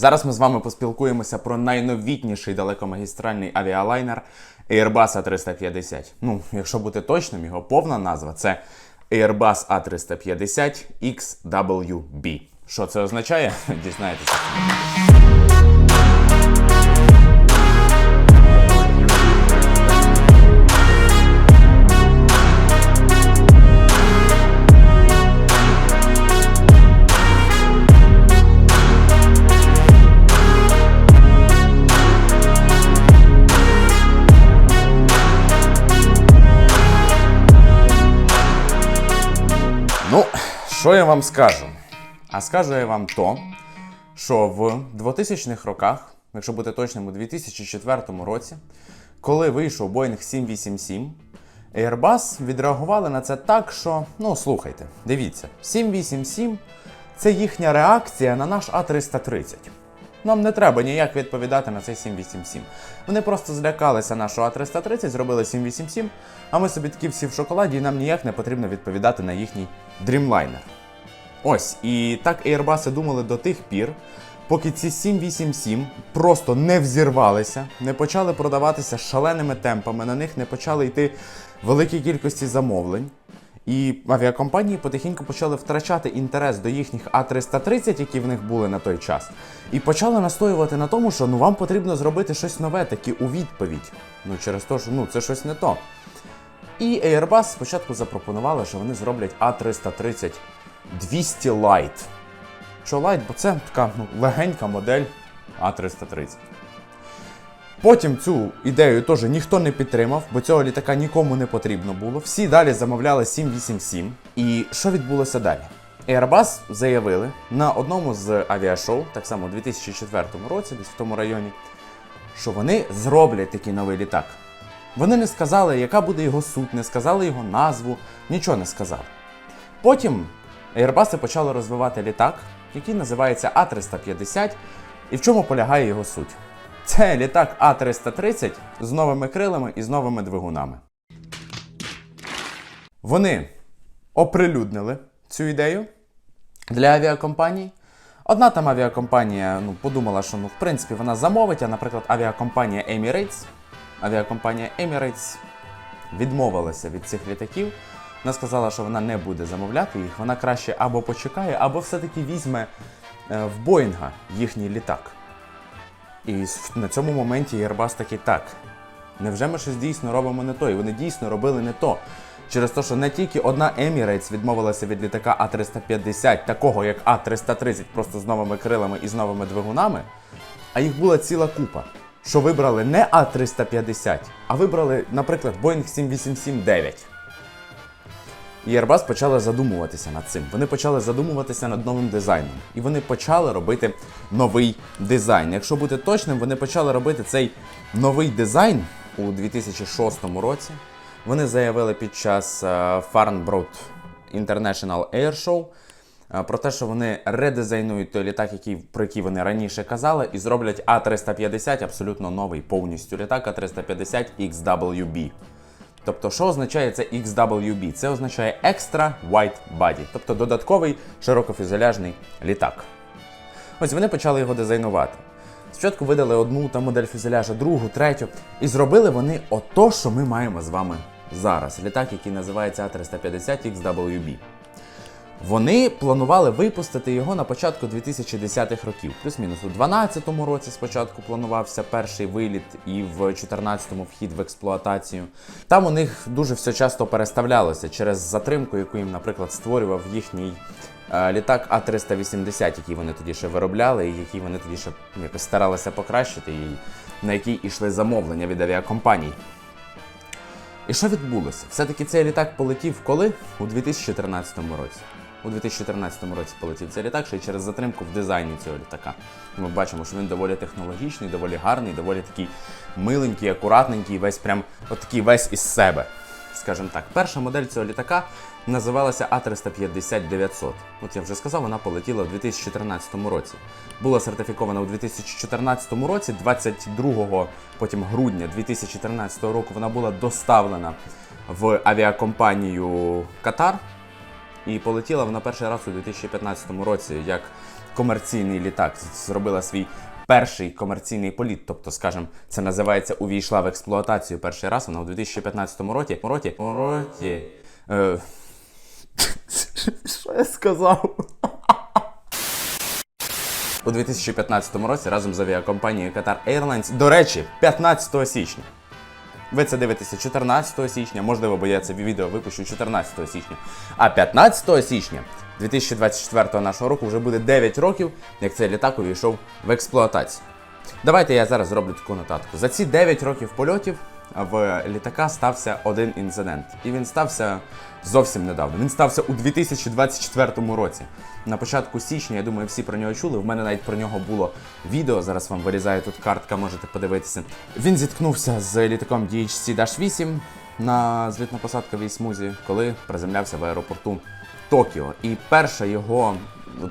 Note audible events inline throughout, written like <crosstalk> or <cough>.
Зараз ми з вами поспілкуємося про найновітніший далекомагістральний авіалайнер Airbus A350. Ну, якщо бути точним, його повна назва це Airbus A350 XWB. Що це означає? <laughs> Дізнаєтеся. Що я вам скажу? А скажу я вам то, що в 2000-х роках, якщо бути точним, у 2004 році, коли вийшов Boeing 787, Airbus відреагували на це так, що, ну слухайте, дивіться, 787 це їхня реакція на наш А330. Нам не треба ніяк відповідати на цей 787. Вони просто злякалися нашого А330, зробили 787, а ми собі такі всі в шоколаді, і нам ніяк не потрібно відповідати на їхній Dreamliner. Ось, і так Airbus думали до тих пір, поки ці 787 просто не взірвалися, не почали продаватися шаленими темпами, на них не почали йти великі кількості замовлень. І авіакомпанії потихеньку почали втрачати інтерес до їхніх А330, які в них були на той час, і почали настоювати на тому, що ну вам потрібно зробити щось нове, таки у відповідь. Ну через те, що ну це щось не то. І Airbus спочатку запропонували, що вони зроблять А330 200 Light. Що Light, бо це така ну, легенька модель А330. Потім цю ідею теж ніхто не підтримав, бо цього літака нікому не потрібно було. Всі далі замовляли 787. І що відбулося далі? Airbus заявили на одному з авіашоу, так само у 2004 році, десь в тому районі, що вони зроблять такий новий літак. Вони не сказали, яка буде його суть, не сказали його назву, нічого не сказали. Потім Airbus почали розвивати літак, який називається А350, і в чому полягає його суть. Це літак А330 з новими крилами і з новими двигунами. Вони оприлюднили цю ідею для авіакомпаній. Одна там авіакомпанія ну, подумала, що ну, в принципі вона замовить, а, наприклад, авіакомпанія Emirates. Авіакомпанія Emirates відмовилася від цих літаків. Вона сказала, що вона не буде замовляти їх, вона краще або почекає, або все-таки візьме е, в Боїнга їхній літак. І на цьому моменті Airbus такий так. Невже ми щось дійсно робимо не то? І вони дійсно робили не то. Через те, що не тільки одна Emirates відмовилася від літака А350, такого як А330, просто з новими крилами і з новими двигунами, а їх була ціла купа. Що вибрали не А350, а вибрали, наприклад, Boeing 787-9. І Airbus почали задумуватися над цим. Вони почали задумуватися над новим дизайном. І вони почали робити новий дизайн. Якщо бути точним, вони почали робити цей новий дизайн у 2006 році. Вони заявили під час е, Farnborough International Air Show е, про те, що вони редизайнують той літак, який, про який вони раніше казали, і зроблять А350 абсолютно новий повністю літак А350 XWB. Тобто, що означає це XWB? Це означає Extra Wide Body, тобто додатковий широкофюзеляжний літак. Ось вони почали його дизайнувати. Спочатку видали одну та модель фюзеляжа, другу, третю. І зробили вони ото, що ми маємо з вами зараз. Літак, який називається A350 XWB. Вони планували випустити його на початку 2010-х років. Плюс-мінус у 2012 році спочатку планувався перший виліт, і в 2014-му вхід в експлуатацію. Там у них дуже все часто переставлялося через затримку, яку їм, наприклад, створював їхній е, літак А380, який вони тоді ще виробляли, і який вони тоді ще ну, якось старалися покращити, і на який ішли замовлення від авіакомпаній. І що відбулося? Все-таки цей літак полетів коли? У 2014 році. У 2014 році полетів цей літак, ще й через затримку в дизайні цього літака. Ми бачимо, що він доволі технологічний, доволі гарний, доволі такий миленький, акуратненький, весь прям от такий весь із себе. Скажімо так, перша модель цього літака називалася А350-900. От я вже сказав, вона полетіла у 2014 році. Була сертифікована у 2014 році, 22 потім грудня 2014 року вона була доставлена в авіакомпанію Катар. І полетіла вона перший раз у 2015 році як комерційний літак, зробила свій перший комерційний політ. Тобто, скажімо, це називається увійшла в експлуатацію перший раз. Вона у 2015 році. році, році е, <laughs> що я сказав? У 2015 році разом з авіакомпанією Qatar Airlines, до речі, 15 січня. Ви це дивитеся 14 січня, можливо, бо я це відео випущу 14 січня. А 15 січня 2024 нашого року вже буде 9 років, як цей літак увійшов в експлуатацію. Давайте я зараз зроблю таку нотатку. За ці 9 років польотів в літака стався один інцидент. І він стався зовсім недавно. Він стався у 2024 році. На початку січня, я думаю, всі про нього чули. В мене навіть про нього було відео. Зараз вам вирізаю тут картка, можете подивитися. Він зіткнувся з літаком DHC-8 на злітно-посадковій смузі, коли приземлявся в аеропорту Токіо. І перша його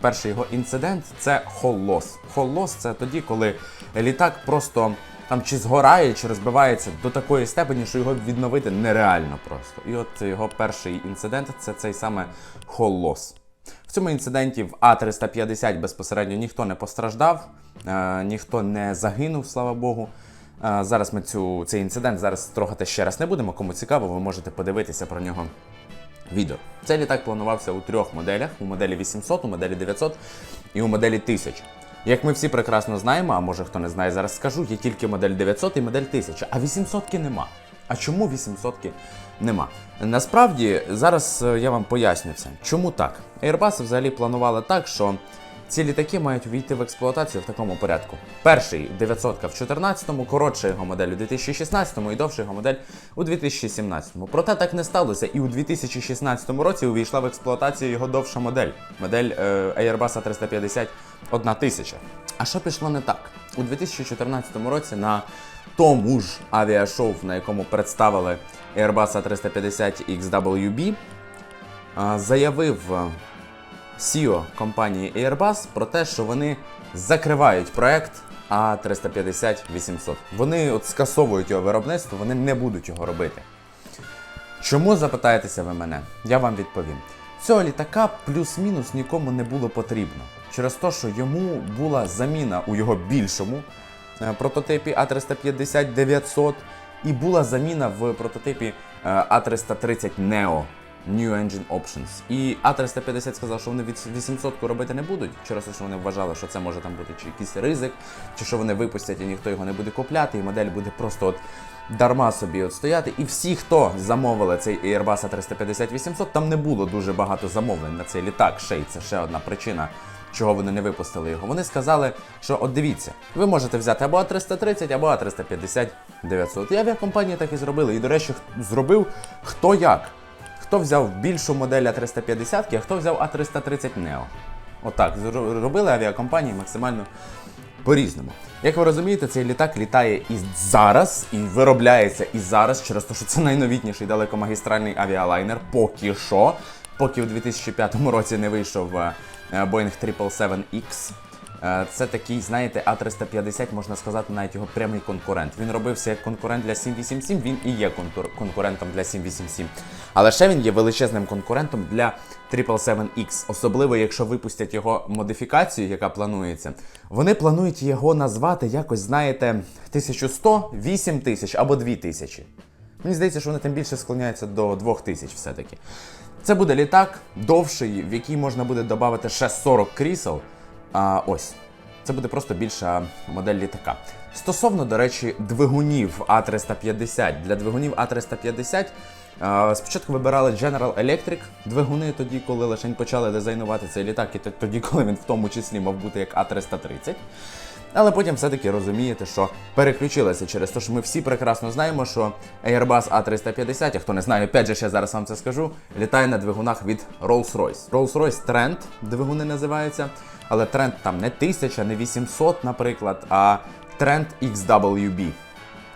перший його інцидент це холлос. Холлос це тоді, коли літак просто там чи згорає, чи розбивається до такої степені, що його відновити нереально просто. І от його перший інцидент це цей саме холлос. В цьому інциденті в А350 безпосередньо ніхто не постраждав, е, ніхто не загинув, слава Богу. Е, зараз ми цю, цей інцидент зараз трогати ще раз не будемо. Кому цікаво, ви можете подивитися про нього відео. Цей літак планувався у трьох моделях: у моделі 800, у моделі 900 і у моделі 1000. Як ми всі прекрасно знаємо, а може хто не знає, зараз скажу, є тільки модель 900 і модель 1000, а 800 нема. А чому 800 нема? Насправді, зараз е, я вам поясню це. Чому так? Airbus взагалі планували так, що ці літаки мають увійти в експлуатацію в такому порядку. Перший 900 в 14-му, коротша його модель у 2016-му і довша його модель у 2017-му. Проте так не сталося, і у 2016 році увійшла в експлуатацію його довша модель. Модель е, Airbus A350 1000. А що пішло не так? У 2014 році на тому ж авіашоу, на якому представили Airbus A350 XWB, е, заявив е, CEO компанії Airbus про те, що вони закривають проект А350-800. Вони от скасовують його виробництво, вони не будуть його робити. Чому запитаєтеся ви мене? Я вам відповім. Цього літака плюс-мінус нікому не було потрібно. Через те, що йому була заміна у його більшому е, прототипі А350-900 і була заміна в прототипі е, А330 Neo. New Engine Options. І А350 сказав, що вони від 800 робити не будуть, через те, що вони вважали, що це може там бути чи якийсь ризик, чи що вони випустять і ніхто його не буде купляти, і модель буде просто от дарма собі от стояти. І всі, хто замовили цей Airbus A350-800, там не було дуже багато замовлень на цей літак. Ще й це ще одна причина. Чого вони не випустили його? Вони сказали, що от дивіться, ви можете взяти або А330, або А350-900. І авіакомпанії так і зробили. І, до речі, зробив хто як. Хто взяв більшу модель А350, а хто взяв А330 Neo. Отак, зро- робили авіакомпанії максимально по-різному. Як ви розумієте, цей літак літає і зараз, і виробляється і зараз, через те, що це найновітніший далекомагістральний авіалайнер, поки що, поки у 2005 році не вийшов е, Boeing 777X. Е, Це такий, знаєте, А350, можна сказати, навіть його прямий конкурент. Він робився як конкурент для 787, він і є конкурентом для 787. Але ще він є величезним конкурентом для 777X, особливо якщо випустять його модифікацію, яка планується. Вони планують його назвати якось, знаєте, 1100, 8000 або 2000. Мені здається, що вони тим більше склоняються до 2000 все-таки. Це буде літак довший, в який можна буде додати ще 40 крісел. А, ось. Це буде просто більша модель літака. Стосовно, до речі, двигунів А350. Для двигунів А350 е, спочатку вибирали General Electric двигуни тоді, коли лише почали дизайнувати цей літак, і тоді, коли він в тому числі мав бути як А330. Але потім все-таки розумієте, що переключилися через те, що ми всі прекрасно знаємо, що Airbus A350, а хто не знає, опять же, ще зараз вам це скажу, літає на двигунах від Rolls-Royce. Rolls-Royce Trent двигуни називаються, але Trent там не 1000, не 800, наприклад, а Trent XWB.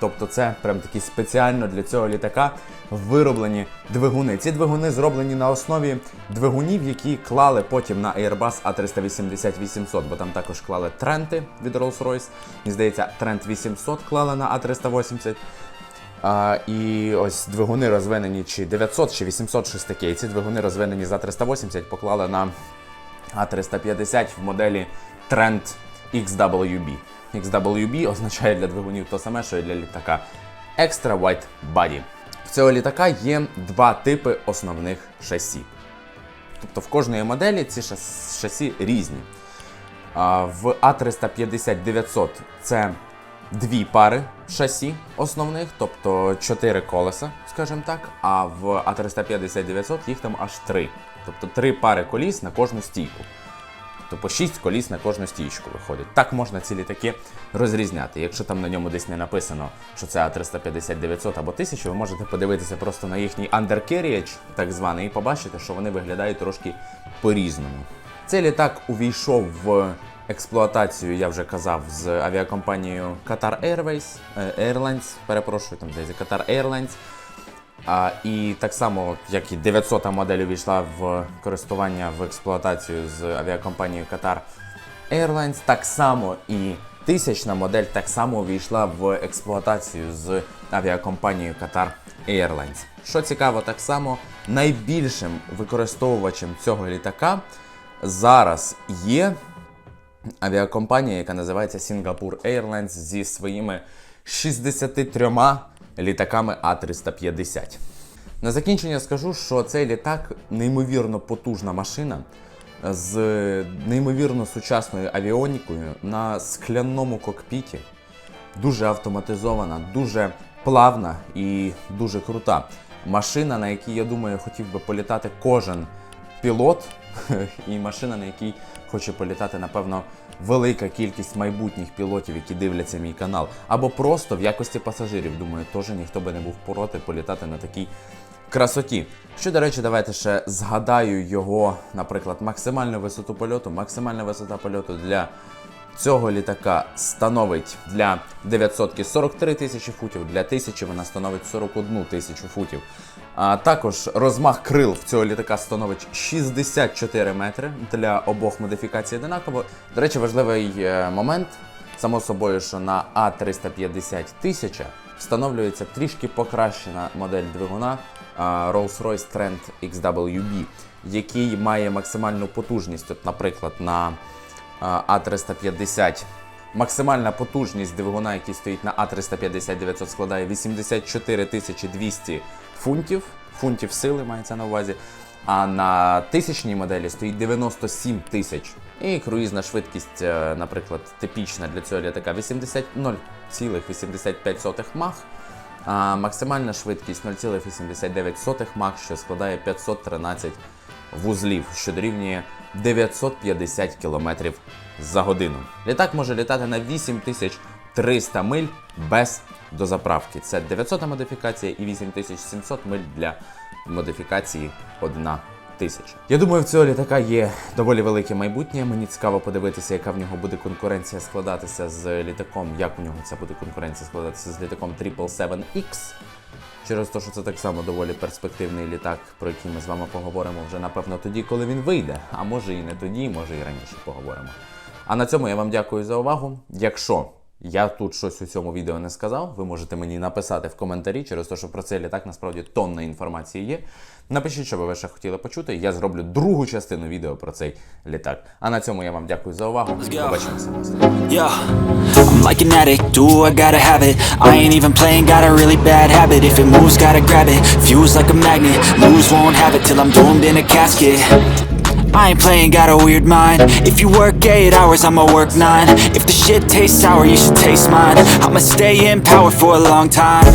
Тобто це прям такі спеціально для цього літака вироблені двигуни. Ці двигуни зроблені на основі двигунів, які клали потім на Airbus A380-800, бо там також клали Тренти від Rolls-Royce. Мені здається, Trent 800 клали на A380. А, і ось двигуни розвинені чи 900, чи 800, щось. І ці двигуни розвинені за 380 поклали на А350 в моделі Trend XWB. XWB означає для двигунів то саме, що і для літака Extra Wide Body. В цього літака є два типи основних шасі. Тобто в кожної моделі ці шасі різні. В А350-900 це дві пари шасі основних, тобто чотири колеса, скажімо так. А в А350-900 їх там аж три. Тобто три пари коліс на кожну стійку. Тобто по 6 коліс на кожну стійку виходить. Так можна ці літаки розрізняти. Якщо там на ньому десь не написано, що це А350-900 або 1000, ви можете подивитися просто на їхній undercarriage, так званий, і побачити, що вони виглядають трошки по-різному. Цей літак увійшов в експлуатацію, я вже казав, з авіакомпанією Qatar Airways, е, Airlines, перепрошую, там здається Qatar Airlines. А, і так само, як і 900 модель увійшла в користування в експлуатацію з авіакомпанією Qatar Airlines, так само і тисячна модель так само увійшла в експлуатацію з авіакомпанією Qatar Airlines. Що цікаво, так само найбільшим використовувачем цього літака зараз є авіакомпанія, яка називається Singapore Airlines зі своїми 63 літаками А350. На закінчення скажу, що цей літак неймовірно потужна машина з неймовірно сучасною авіонікою на скляному кокпіті. Дуже автоматизована, дуже плавна і дуже крута. Машина, на якій, я думаю, хотів би політати кожен пілот, <laughs> і машина, на якій хоче політати, напевно, велика кількість майбутніх пілотів, які дивляться мій канал. Або просто в якості пасажирів. Думаю, теж ніхто би не був проти політати на такій красоті. Що, до речі, давайте ще згадаю його, наприклад, максимальну висоту польоту. Максимальна висота польоту для цього літака становить для 900 43 тисячі футів, для 1000 вона становить 41 тисячу футів. А також розмах крил в цього літака становить 64 метри для обох модифікацій одинаково. До речі, важливий е, момент. Само собою, що на А350 тисяча встановлюється трішки покращена модель двигуна Rolls-Royce Trent XWB, який має максимальну потужність. От, наприклад, на А350 максимальна потужність двигуна, який стоїть на А350-900, складає 84 200 фунтів. Фунтів сили мається на увазі. А на тисячній моделі стоїть 97 тисяч. І круїзна швидкість, е, наприклад, типічна для цього літака 80 0,85 мах. А максимальна швидкість 0,89 мах, що складає 513 вузлів, що дорівнює 950 км за годину. Літак може літати на 8300 миль без дозаправки. Це 900 модифікація і 8700 миль для модифікації 1 тисяча. Я думаю, в цього літака є доволі велике майбутнє. Мені цікаво подивитися, яка в нього буде конкуренція складатися з літаком, як у нього ця буде конкуренція складатися з літаком 777X. Через те, що це так само доволі перспективний літак, про який ми з вами поговоримо вже напевно тоді, коли він вийде. А може і не тоді, може і раніше поговоримо. А на цьому я вам дякую за увагу. Якщо я тут щось у цьому відео не сказав, ви можете мені написати в коментарі через те, що про цей літак насправді тонна інформації є. Напишіть, що ви ще хотіли почути. Я зроблю другу частину відео про цей літак. А на цьому я вам дякую за увагу. Побачимося. Yeah, I'm like an addict, do I gotta have it I ain't even playing, got a really bad habit If it moves, gotta grab it, fuse like a magnet Lose, won't have it till I'm doomed in a casket I ain't playing, got a weird mind If you work 8 hours, I'ma work 9 If the shit tastes sour, you should taste mine I'ma stay in power for a long time